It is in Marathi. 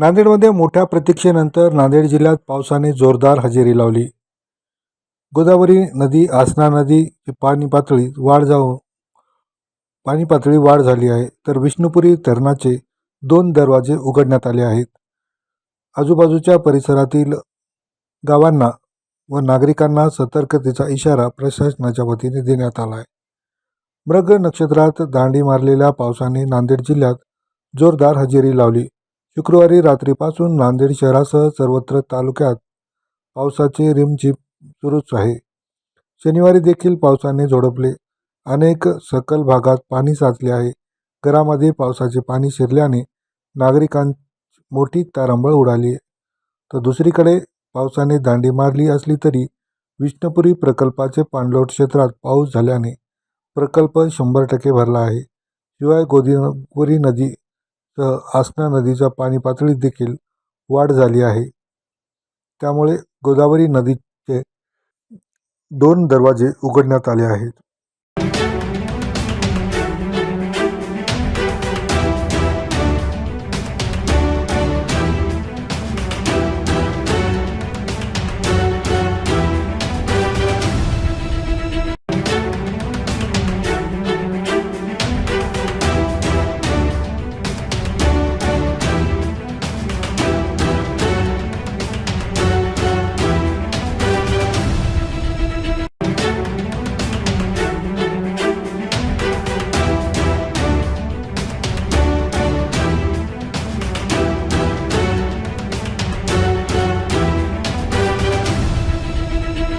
नांदेडमध्ये मोठ्या प्रतीक्षेनंतर नांदेड जिल्ह्यात पावसाने जोरदार हजेरी लावली. गोदावरी नदी आसना नदीची पाणी पातळीत वाढ जाऊन पाणी पातळी वाढ झाली आहे. तर विष्णुपुरी धरणाचे दोन दरवाजे उघडण्यात आले आहेत. आजूबाजूच्या परिसरातील गावांना व नागरिकांना सतर्कतेचा इशारा प्रशासनाच्या वतीने देण्यात आला आहे. मृग नक्षत्रात दांडी मारलेल्या पावसाने नांदेड जिल्ह्यात जोरदार हजेरी लावली. शुक्रवारी रात्रीपासून नांदेड शहरासह सर्वत्र तालुक्यात पावसाचे रिमझिम सुरूच आहे. शनिवारी देखील पावसाने झोडपले. अनेक सकल भागात पाणी साचले आहे. घरामध्ये पावसाचे पाणी शिरल्याने नागरिकांची मोठी तारांबळ उडाली आहे. तर दुसरीकडे पावसाने दांडी मारली असली तरी विष्णुपुरी प्रकल्पाचे पाणलोट क्षेत्रात पाऊस झाल्याने प्रकल्प शंभर टक्के भरला आहे. शिवाय गोदावरी नदी तर आसना नदीच्या पाणी पातळीत देखील वाढ झाली आहे. त्यामुळे गोदावरी नदीचे दोन दरवाजे उघडण्यात आले आहेत.